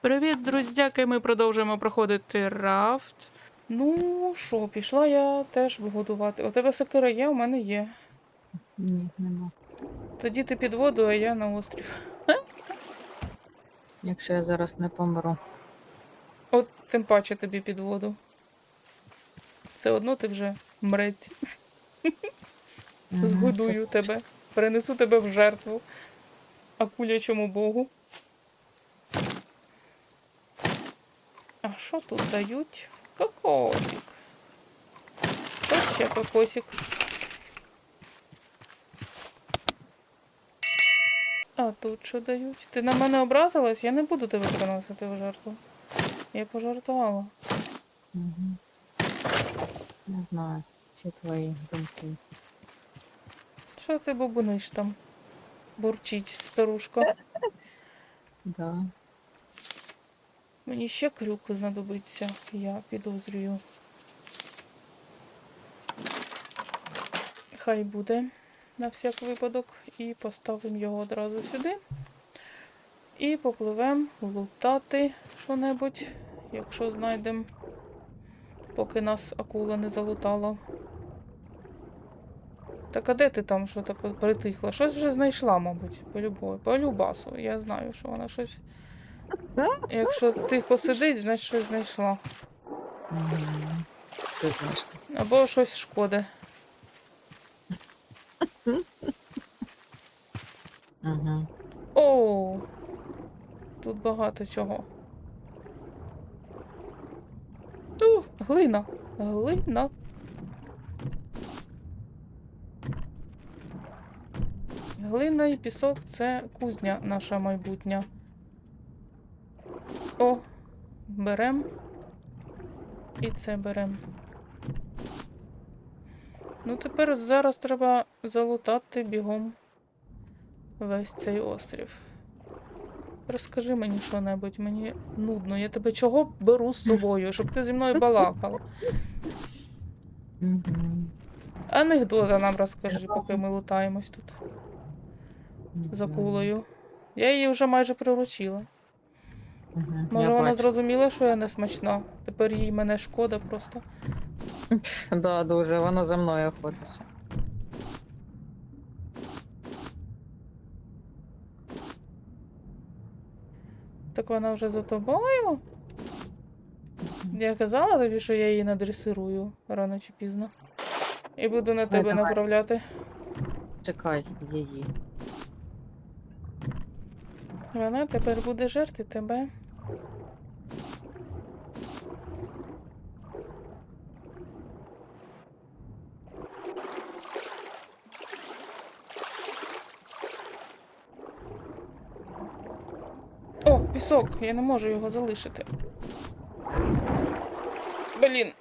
Привіт, друзяки! Ми продовжуємо проходити рафт. Ну що, пішла я теж будувати. У тебе сокира є, у мене є. Ні, нема. Тоді ти під воду, а я на острів. Якщо я зараз не помру. От тим паче тобі під воду. Все одно ти вже мрець. Згодую тебе. Перенесу тебе в жертву. Акулячому богу. А що тут дають? Кокосик. Ось ще кокосик. А тут що дають? Ти на мене образилась? Я не буду тебе приносити в жертву. Я пожартувала. Мгм. Не знаю, ці твої думки. Що ти бубониш там? Бурчить старушка. Да. Мені ще крюк знадобиться, я підозрюю. Хай буде на всяк випадок. І поставимо його одразу сюди. І попливемо лутати що-небудь, якщо знайдемо, поки нас акула не залутала. Так а де ти там що таке притихла? Щось вже знайшла, мабуть, по любові. По любасу. Я знаю, що вона щось. Якщо тихо сидить, значить щось знайшла. Це знайшла. Або щось шкода. Угу. О! Тут багато чого. У, глина. Глина. Глина і пісок це кузня наша майбутня. О, берем. І це берем. Ну, тепер зараз треба залутати бігом весь цей острів. Розкажи мені що-небудь, мені нудно. Я тебе чого беру з собою, щоб ти зі мною балакала? Анекдота нам розкажи, поки ми лутаємось тут за кулею. Я її вже майже приручила. Угу. Може, я вона бачу. зрозуміла, що я не смачна. Тепер їй мене шкода просто. Да, дуже, вона за мною охотиться. Так вона вже за тобою? Я казала тобі, що я її надресирую рано чи пізно. І буду на тебе давай. направляти. Чекай її. Вона тепер буде жерти тебе. О, пісок, я не можу його залишити. Блін.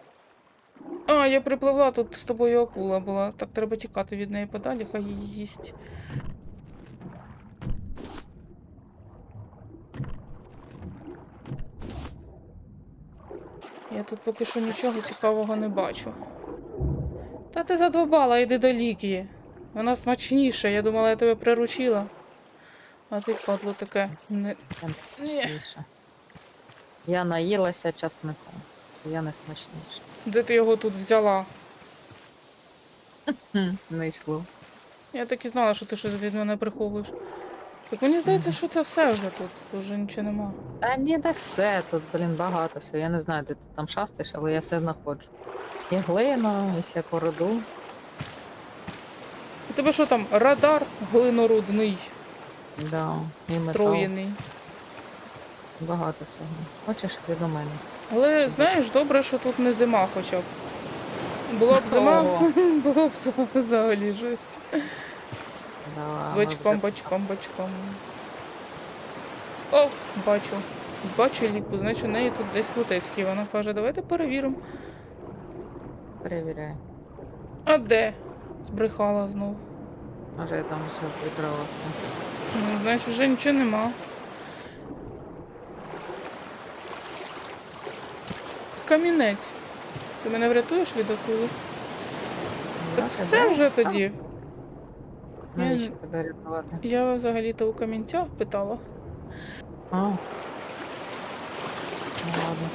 А, я припливла, тут з тобою акула була. Так треба тікати від неї подалі, хай її їсть. Я тут поки що нічого цікавого не бачу. Та ти задовбала, йди до ліки. Вона смачніша, я думала, я тебе приручила. А ти падло таке. Не... Ні. смачніше. Я наїлася часником. Я не смачніша. Де ти його тут взяла? Не йшло. Я так і знала, що ти щось від мене приховуєш. Так мені здається, що це все вже тут. Вже нічого нема. А ні, де все, тут, блін, багато всього. Я не знаю, де ти там шастаєш, але я все знаходжу. І глину, і всяку роду. У тебе що там? Радар глинорудний, Да, і метал. встроєний. Багато всього. Хочеш ти до мене? Але знаєш, добре, що тут не зима хоча б. Була б зима, Ого. було б взагалі жесть. Да, Бочком, бочком, бочком. О, бачу. Бачу ліку, значить у неї тут десь Лутецький. Вона каже, давайте перевіримо. перевіряю. А де? Збрехала знов. Може я там все зібрала все. Ну, значить, вже нічого нема. Камінець. Ти мене врятуєш від акули? Да, Так все вже тоді. Навіщо тебе рятувати? Я взагалі-то у камінця питала. А. Ну ладно.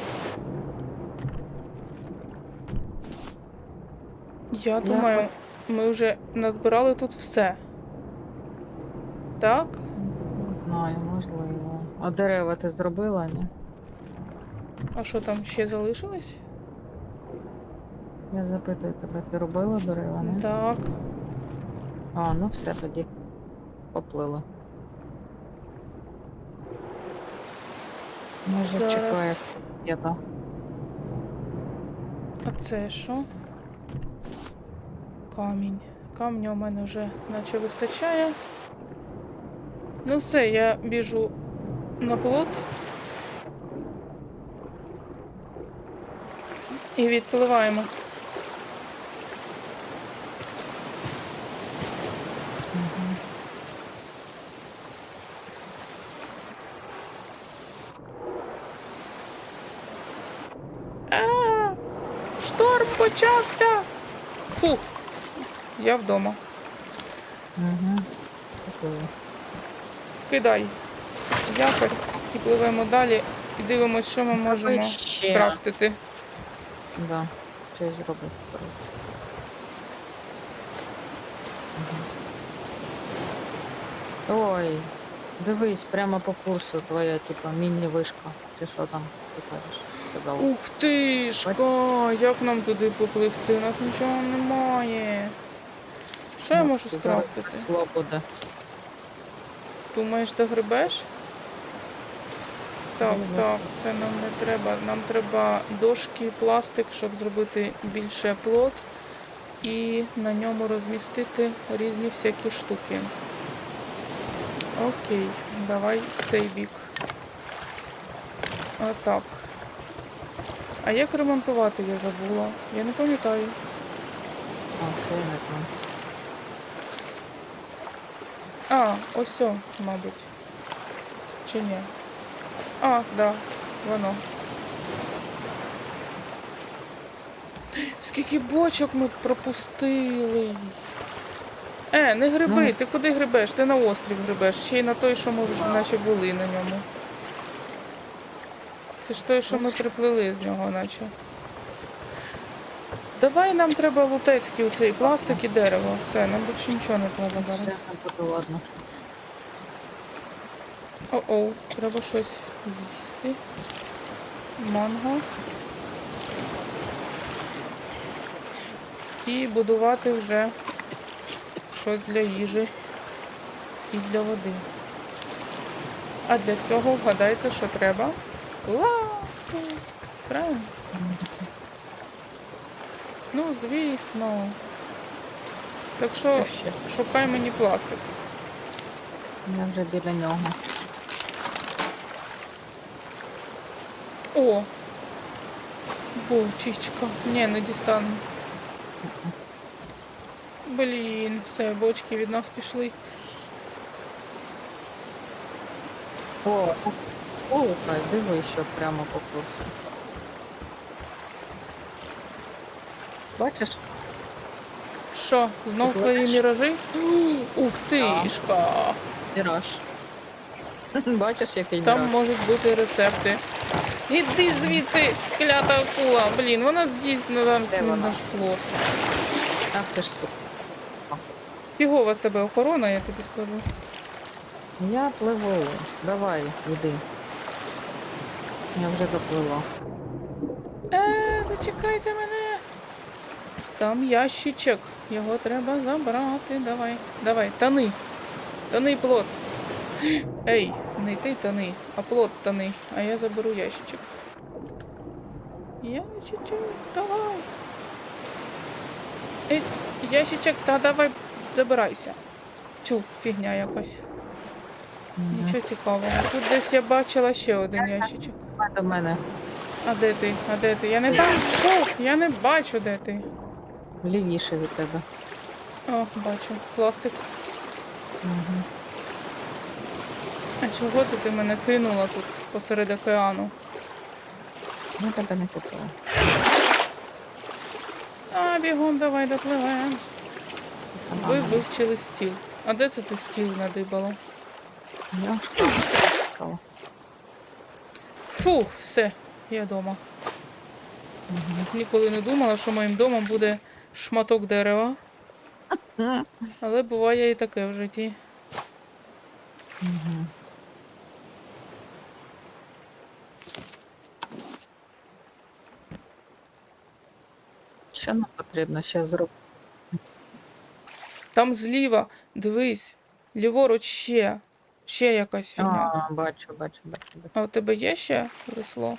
Я думаю, ми вже назбирали тут все. Так? Не знаю, можливо. А дерева ти зробила, ні? А що там ще залишилось? Я запитую тебе, ти робила дерева, не? Так. А, ну все тоді. Поплили. Може, Зараз. чекає п'ята. А це що? Камінь. Камня у мене вже наче вистачає. Ну все, я біжу на плот. І відпливаємо. А, шторм почався. Фух. Я вдома. Угу. Скидай якорь і пливемо далі і дивимося, що ми можемо ще. крафтити. Да. Щось зробити. Ой, дивись, прямо по курсу твоя, типа, міні-вишка. Чи що там ти кажеш? Казав. Ух ти шка, як нам туди попливти? У нас нічого немає. Що я Ну, можу це зараз скрафтити? буде. Думаєш, догребеш? Так, Дивимося. так, це нам не треба. Нам треба дошки, пластик, щоб зробити більше плот і на ньому розмістити різні всякі штуки. Окей, давай в цей бік. Отак. А як ремонтувати я забула? Я не пам'ятаю. А, це я не знаю. А, ось о, мабуть. Чи ні? А, да, воно. Скільки бочок ми пропустили. Е, не гриби, Ну. ти куди грибеш? Ти на острів грибеш, ще й на той, що ми вже наче були на ньому. Це ж той, що ми приплили з нього, наче. Давай нам треба лутецький оцей пластик і дерево. Все, нам більше нічого не треба зараз. не буде ладно. О-оу, треба щось з'їсти. Манго. І будувати вже щось для їжі і для води. А для цього вгадайте, що треба? Пластик. Правильно? Ну, звісно. Так що шукай мені пластик. Я вже біля нього. О! Бочечка. Ні, не дістану. Блін, все, бочки від нас пішли. О, слухай, дивись, що прямо по курсу. Бачиш? Що, знов Ти твої бачиш? міражі? Ух тишка! Міраж. Бачиш, який Там міраж? можуть бути рецепти. Іди звідси, клята акула. Блін, вона з'їсть на нас Де вона? наш плод. Ах ти ж сука. Фігова з тебе охорона, я тобі скажу. Я пливу. Давай, йди. Я вже доплила. Е, зачекайте мене. Там ящичок. Його треба забрати. Давай, давай, тони. Тони плот. Ей, не ти тони, а плот тони. А я заберу ящичок. Ящичок, давай. Ей, ящичок, та давай забирайся. Чу, фігня якась. Нічого цікавого. Тут десь я бачила ще один ящичок. До мене. А де ти? А де ти? Я не бачу! Я не бачу, де ти. Лівіше від тебе. О, бачу. Пластик. Угу. А чого це ти мене кинула тут посеред океану? Я тебе не купила. А, бігом, давай сама Ви вивчили стіл. А де це ти стіл надибала? Я шукала. Фух, все, я вдома. Ніколи не думала, що моїм домом буде шматок дерева, але буває і таке в житті. Що нам потрібно ще зробити? Там зліва, дивись, ліворуч ще. Ще якась фігня. А, бачу, бачу, бачу, бачу. А у тебе є ще весло?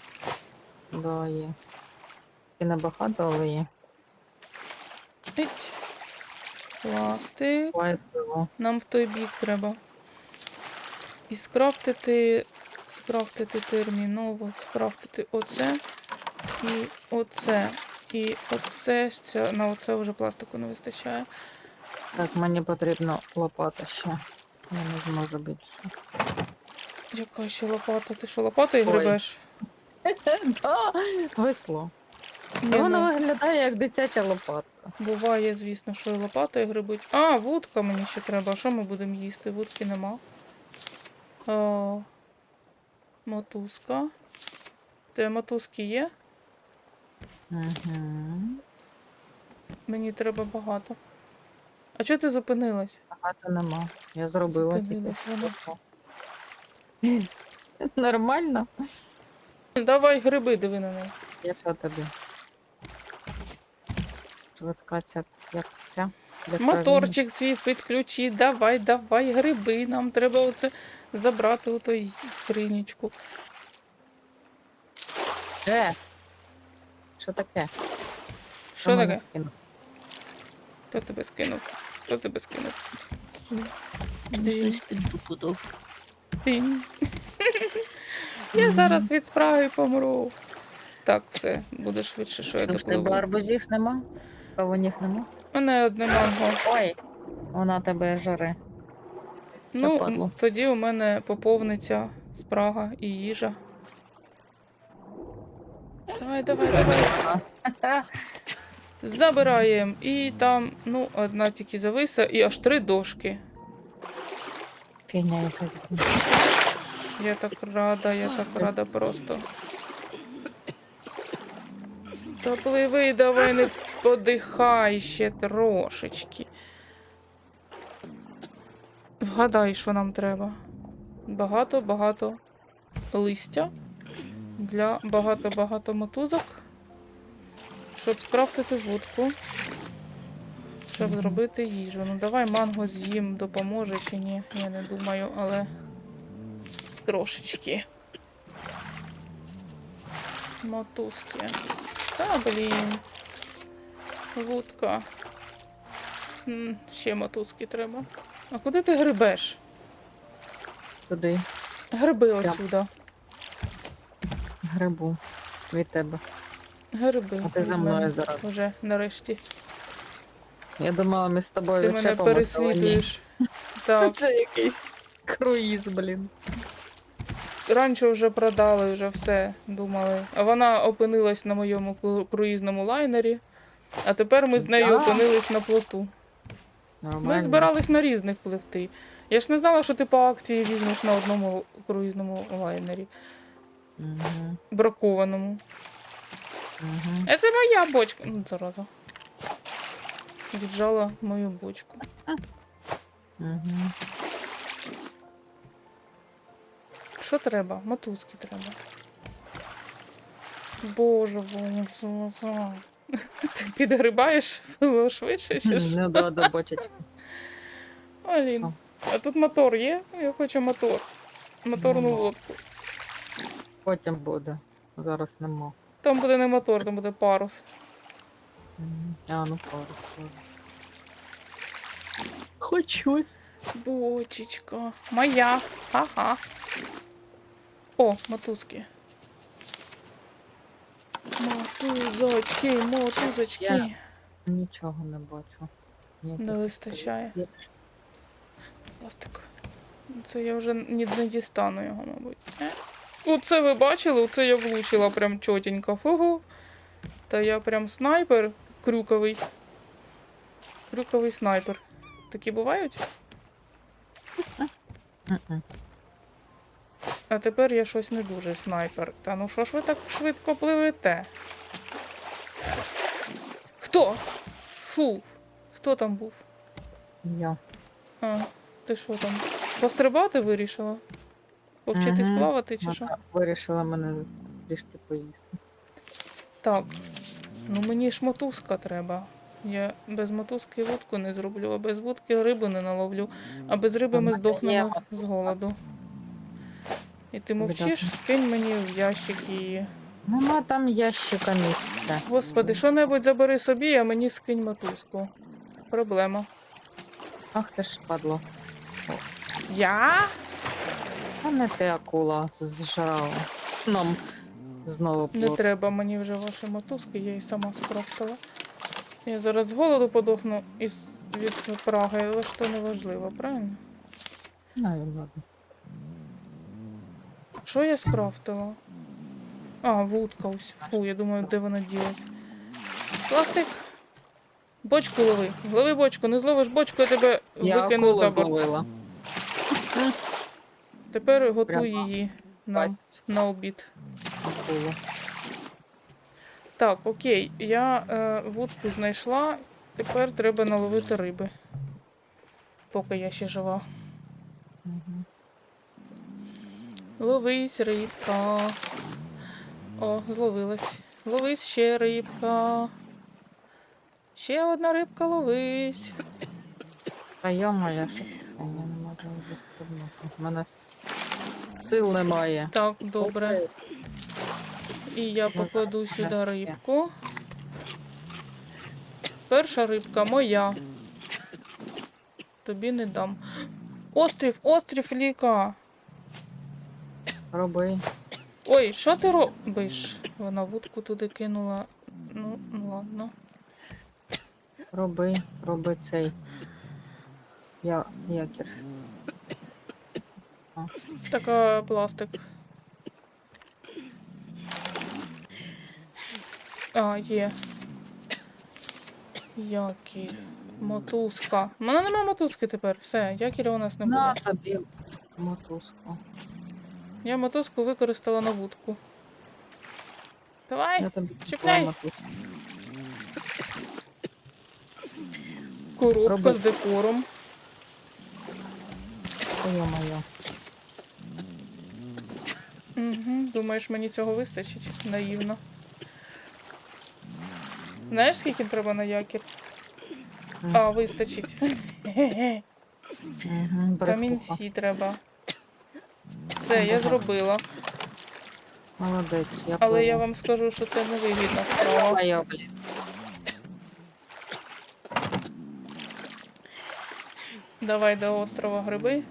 Да, є. І небагато, але є. Ить. Пластик. Нам в той бік треба. І скрафтити. Скрафтити терміново, скрафтити оце і оце. І оце ще на оце вже пластику не вистачає. Так, мені потрібно лопата ще. Я не зможу більше. Яка ще лопата? Ти що лопатою гребеш? Весло. Воно виглядає як дитяча лопатка. Буває, звісно, що і лопатою гребуть. А, вудка мені ще треба. А що ми будемо їсти? Вудки нема. О, мотузка. Де мотузки є? Угу. Мені треба багато. А чого ти зупинилась? Багато нема. Я зробила тільки. Нормально? Давай гриби, диви на неї. Я що тобі? Швидка ця, як ця? для. Моторчик свій підключи, давай, давай, гриби. Нам треба оце забрати у той скринічку. Е! Що таке? Що таке? скинув? Хто тебе скинув? Хто тебе скинув? Хтось під дупу дав. Тинь. Я зараз від спраги помру. Так, все, буде швидше, що я Що в тебе допливу. арбузів нема? Кавунів нема? У мене одне манго. Ой! Вона тебе жаре. Це Ну, падло. тоді у мене поповниться спрага і їжа. Давай, давай, давай. Забираємо. І там, ну, одна тільки зависа, і аж три дошки. Фігня якась. Я так рада, я так рада просто. Та пливи, давай не подихай ще трошечки. Вгадай, що нам треба. Багато-багато листя для багато-багато мотузок, щоб скрафтити вудку, щоб зробити їжу. Ну давай манго з'їм допоможе чи ні, я не думаю, але трошечки. Мотузки. Та, блін. Вудка. М, Ще мотузки треба. А куди ти грибеш? Туди Гриби Прям. отсюда. грибу від тебе. Гриби. А ти за мною зараз. Уже нарешті. Я думала, ми з тобою Ти мене відчепимося, але ні. переслідуєш. Так. Це якийсь круїз, блін. Раніше вже продали, вже все думали. А вона опинилась на моєму кру- круїзному лайнері. А тепер ми з нею опинились на плоту. Ми збирались на різних пливти. Я ж не знала, що ти по акції візьмеш на одному круїзному лайнері, Угу. бракованому. Угу. Це моя бочка. Ну, зараза. Віджала мою бочку. Угу. Що треба? Мотузки треба. Боже, боже. Ти підгрибаєш швидше чи ж? Ну да, да, бочечки. Алін. А тут мотор є? Я хочу мотор. Моторну Нема. лодку. Потім буде. Зараз нема. Там буде не мотор, там буде парус. Мгм. А, ну пару, пару. Хоч щось. Бочечка. Моя. Ага. О, мотузки. Мотузочки, мотузочки. Я- Нічого не бачу. Ніяких Не вистачає. є- Пластик. Це я вже не, не дістану його, мабуть. Е? Оце ви бачили? Оце я влучила прям чотенько. Фугу. Та я прям снайпер крюковий. Крюковий снайпер. Такі бувають? Мгм. А тепер я щось не дуже снайпер. Та ну що ж ви так швидко пливете? Хто? Фу. Хто там був? Я. А, ти що там? Пострибати вирішила? Повчитись Мгм. плавати чи що? Вирішила мене трішки поїсти. Так. Ну мені ж мотузка треба. Я без мотузки вудку не зроблю, а без вудки рибу не наловлю, а без риби ми здохнемо з голоду. І ти мовчиш, скинь мені в ящик її. Нема там ящика місця. Господи, що-небудь забери собі, а мені скинь мотузку. Проблема. Ах ти ж падло. Я? А не ти акула зжрала. Нам знову Не треба мені вже ваші мотузки, я її сама скрафтила. Я зараз з голоду подохну із від праги, але ж то не важливо, правильно? Ну, ладно. Що я скрафтила? А, вудка ось. Фу, я думаю, де вона ділась. Пластик. Бочку лови. Лови бочку, не зловиш бочку, я тебе Я викину за борт. зловила. Тепер готуй Прямо її Пасть на обід. акулу. Так, окей, я е, вудку знайшла. Тепер треба наловити риби. Поки я ще жива. Мгм. Ловись, рибка. О, зловилась. Ловись ще рибка. Ще одна рибка ловись. Таке? я не можу вистрибнути. У мене сил немає. Так, добре. І я покладу сюди рибку. Перша рибка моя. Тобі не дам. Острів, острів ліка. Роби. Ой, що ти робиш? Вона вудку туди кинула. Ну, ну ладно. Роби, роби цей. Я якір. Така пластик. А, є. Якір. Мотузка. У мене немає мотузки тепер. Все, якіря у нас не На тобі мотузку. Я мотузку використала на вудку. Давай, чіпляй. коробка роби. з декором. Йо-моє. Угу. Думаєш, мені цього вистачить? Наївно. Знаєш, скільки треба на якір? А, вистачить. Камінці треба. Все, я зробила. Молодець, я Але я вам скажу, що це невигідна справа. Моя, блін. Давай до острова гриби.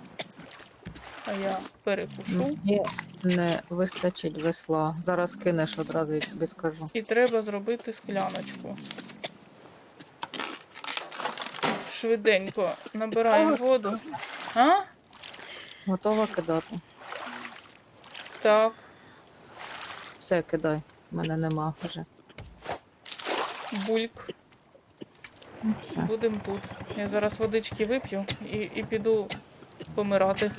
А я перекушу. Мені не вистачить весла. Зараз кинеш одразу, я тобі скажу. І треба зробити скляночку. Швиденько набираємо воду. А? Готова кидати. Так, Все, кидай. У мене нема вже. бульк. Все. Будемо тут. Я зараз водички вип'ю і, і піду помирати.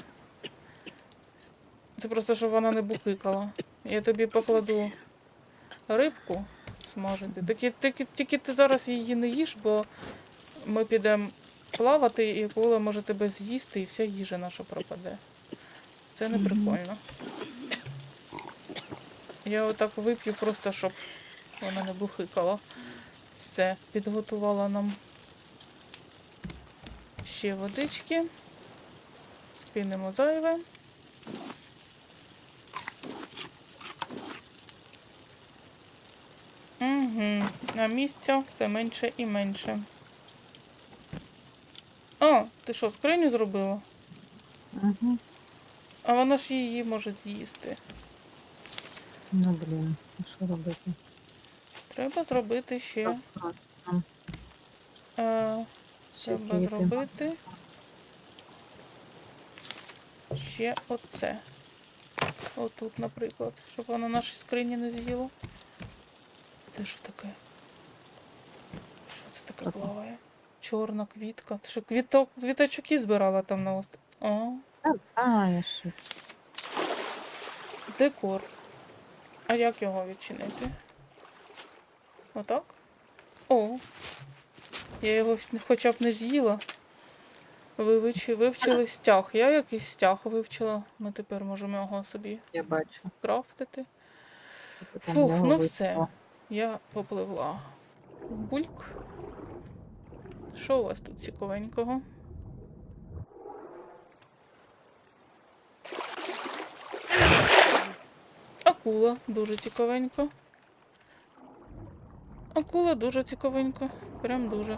Це просто, щоб вона не букикала. Я тобі покладу рибку смажити. Тільки, тільки, тільки ти зараз її не їж, бо ми підемо плавати, і акула може тебе з'їсти, і вся їжа наша пропаде. Це не прикольно. Я отак вип'ю просто, щоб вона не бухикала. Все, підготувала нам ще водички. Скинемо зайве. Угу. А місця все менше і менше. А, ти що, скриню зробила? Угу. А вона ж її може з'їсти. Ну, блін, що робити? Треба зробити ще. Е, треба квіти. зробити ще оце. Отут, наприклад, щоб вона наші скрині не з'їла. Це що таке? Що це таке плаває? Чорна квітка. Ти що, квіток, квіточки збирала там на острові? Декор. А як його відчинити? Отак? О. Я його хоча б не з'їла. Ви вивчили стяг. Я якийсь стяг вивчила. Ми тепер можемо його собі Я бачу. крафтити. Фух, ну все. Я попливла. Бульк. Що у вас тут цікавенького? Акула дуже цікавенько. Акула дуже цікавенько. Прям дуже.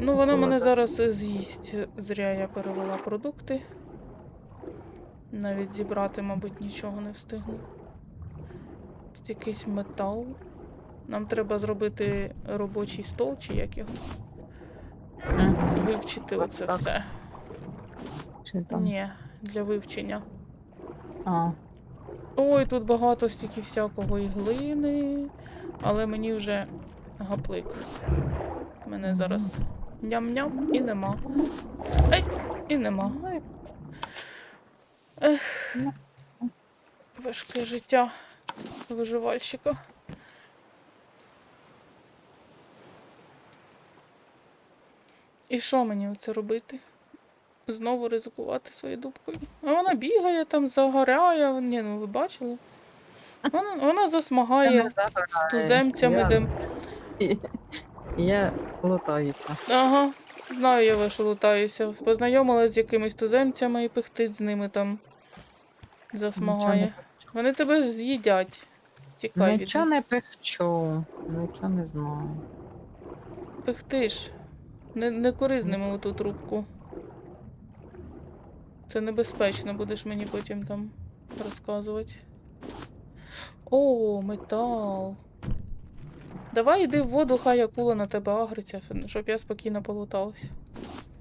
Ну, вона мене за- зараз з'їсть. Зря я перевела продукти. Навіть зібрати, мабуть, нічого не встигну. Тут якийсь метал. Нам треба зробити робочий стол, чи як його Мгм. вивчити оце так. все. Чи там? Ні, для вивчення. А, Ой, тут багато стільки всякого і глини, але мені вже гаплик. Мене зараз ням-ням і нема. Еть, і нема. і Важке життя виживальщика. І що мені оце робити? Знову ризикувати своєю дубкою. А вона бігає там, загоряє. Ні, ну ви бачили? Вона, вона засмагає з туземцями, Я- де. Я лутаюся. Ага, знаю я вашу лутаюся. Познайомилась з якимись туземцями і пихтить з ними там. Засмагає. Вони тебе з'їдять. Тікай Нічого не пихчу, нічого не знаю. Пихтиш. Не, не кори з ними оту трубку. Це небезпечно, будеш мені потім там розказувати. О, метал. Давай йди в воду, хай акула на тебе агриться, щоб я спокійно полуталась.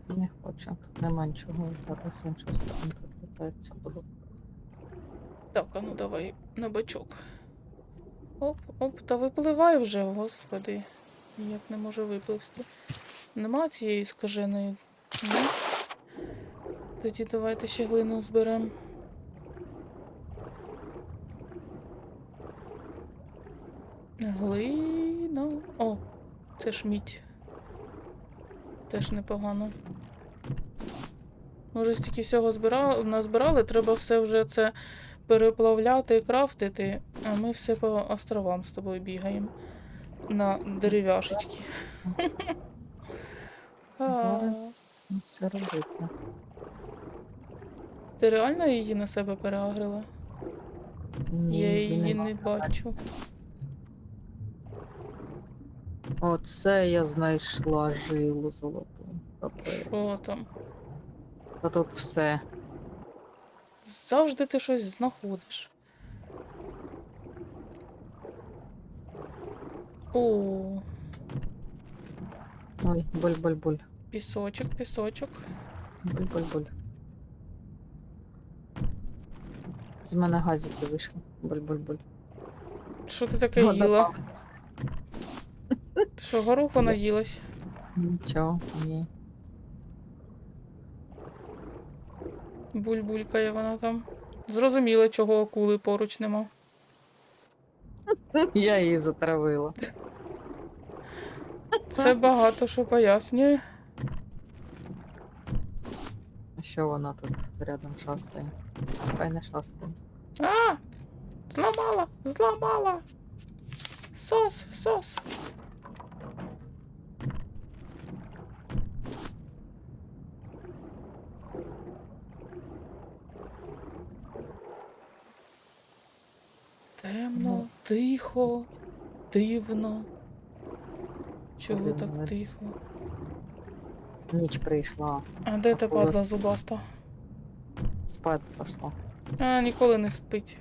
Не хочу. Тут нема нічого лутати, з іншої тут лутається було. Так, а ну давай на бачок. Оп, оп, та випливай вже, господи. Ніяк не може випливсти. Нема цієї скаженої. Ні? Тоді давайте ще глину зберемо. Глина. О, це ж мідь. Теж непогано. Може, стільки всього збирали, назбирали, треба все вже це переплавляти і крафтити, а ми все по островам з тобою бігаємо на дерев'яшечки. Все робити. Ти реально її на себе переагрила? Ні, Я її не бачу. Оце я знайшла жилу золоту. Капець. Що там? Та тут все. Завжди ти щось знаходиш. О, Ой, буль-буль-буль. пісочок, пісочок. Буль-буль-буль. З мене газики вийшли. Буль-буль-буль. Що ти таке Вода їла? палиться. Ти що, гороху наїлась? Нічого, ні. Буль-булькає вона там. Зрозуміло, чого акули поруч нема. Я її затравила. Це багато що пояснює. А що вона тут рядом шастає? Хай не шастає. А! Зламала! Зламала! Сос, сос! Темно, Ну. тихо, дивно. Чого Дивно, так тихо? Ніч прийшла, А де Акула. падла зубаста? Спати пішла. А, ніколи не спить.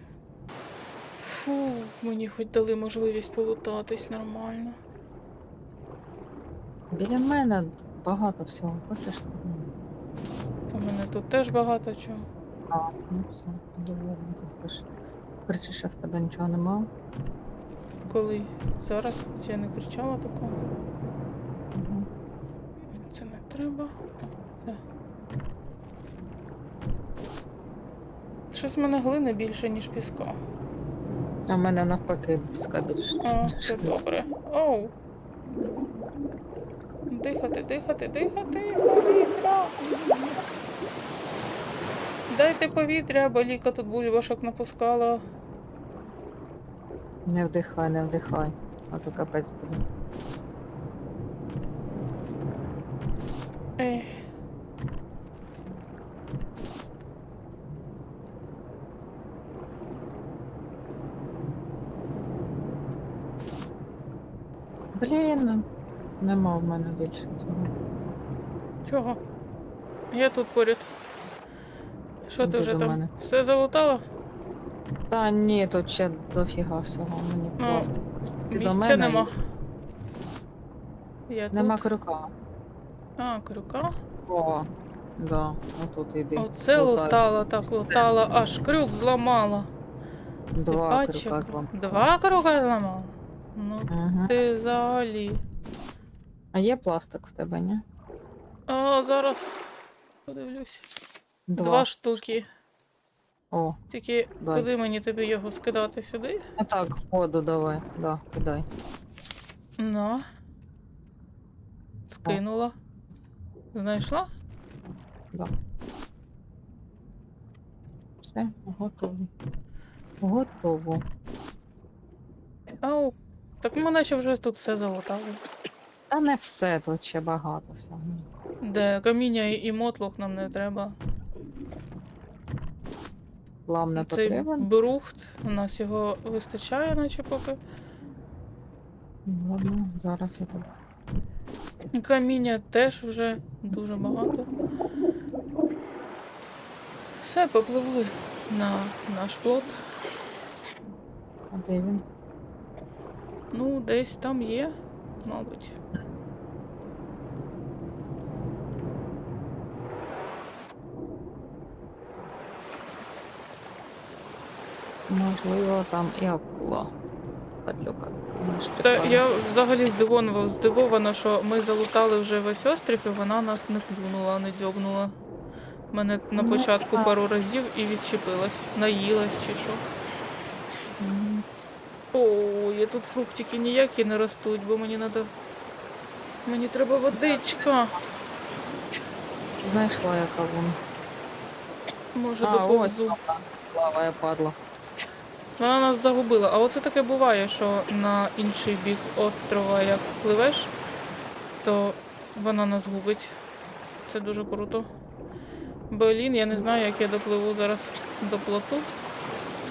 Фу, мені хоч дали можливість полутатись нормально. Біля мене багато всього. Хочеш? У мене тут теж багато чого. А, ну все, доволі тут теж. Кричиш, що в тебе нічого нема. Коли зараз я не кричала такого. Угу. Це не треба. Це. Щось в мене глини більше, ніж піска. А в мене навпаки піска більше. А, це добре. Оу. Дихати, дихати, дихати. Повітря. Дайте повітря, бо Ліка тут бульбашок напускала. Не вдихай, не вдихай. А то капець буде. Ех. Блін, нема в мене більше цього. Чого? Я тут поряд. Що ти вже там? мене. Все залутала? Та ні, тут ще дофіга всього, мені Ну, просто. Ти до мене нема. і- Я Нема тут. крюка. А, крюка. О, да, отут іди. Оце лутала, так Все. лутала, аж крюк зламала. Два крюка злам. Два круга зламала? Ну Угу. ти взагалі. А є пластик в тебе, ні? А зараз подивлюсь. Два. Два штуки. О, Тільки Дай. куди мені тобі його скидати сюди? а так, в воду давай. Да, кидай. Ну. Скинула. Знайшла? Да. Все, готово. Готово. Ау. Так ми наче вже тут все залутали. Та не все, тут ще багато всього. Де каміння і і мотлох нам не треба. Вам не Цей потрібен? брухт, у нас його вистачає, наче поки. Ладно, зараз я тут. Каміння теж вже дуже багато. Все, попливли на наш плот. А де він? Ну, десь там є, мабуть. Можливо, там і акула. Падлюка. Та я взагалі здивована, здивована, що ми залутали вже весь острів, і вона нас не клюнула, не дзьобнула. Мене на Ну, початку пару разів і відчепилась, наїлась чи що. Мгм. О, я тут фруктики ніякі не ростуть, бо мені треба. Мені треба водичка. Знайшла я кавун. Може, А, доповзу. Плаває падла. Вона нас загубила. А оце таке буває, що на інший бік острова, як пливеш, то вона нас губить. Це дуже круто. Блін, я не знаю, як я допливу зараз до плоту.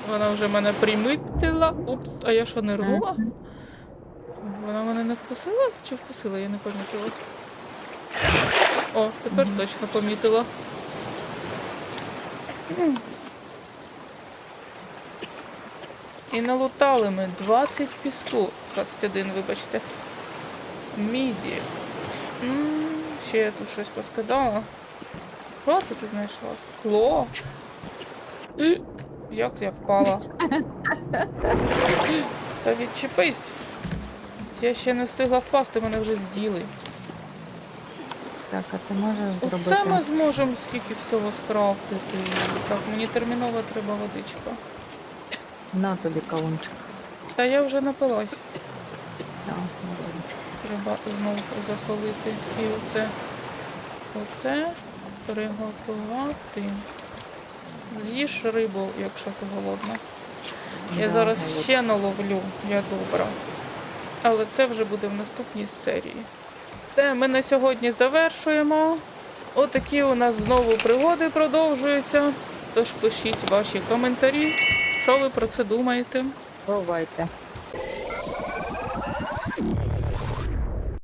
Вона вже мене примитила. Упс, а я що не рвула? Вона мене не вкусила чи вкусила, я не помітила. О, тепер точно помітила. І налутали ми 20 піску. 21, вибачте. Міді. м ще я тут щось поскидала. Що це ти знайшла? Скло. І, як я впала? Та відчепись. Я ще не встигла впасти, мене вже з'їли. Так, а ти можеш зробити. ми зможемо скільки всього скрафтити. Так, мені терміново треба водичка. На тобі кавунчик. Та я вже напилась. Да. Треба знову засолити. І оце, оце приготувати. З'їж рибу, якщо ти голодна. Я зараз ще наловлю, я добра. Але це вже буде в наступній серії. Те, ми на сьогодні завершуємо. Отакі у нас знову пригоди продовжуються. Тож пишіть ваші коментарі, що ви про це думаєте. Бувайте.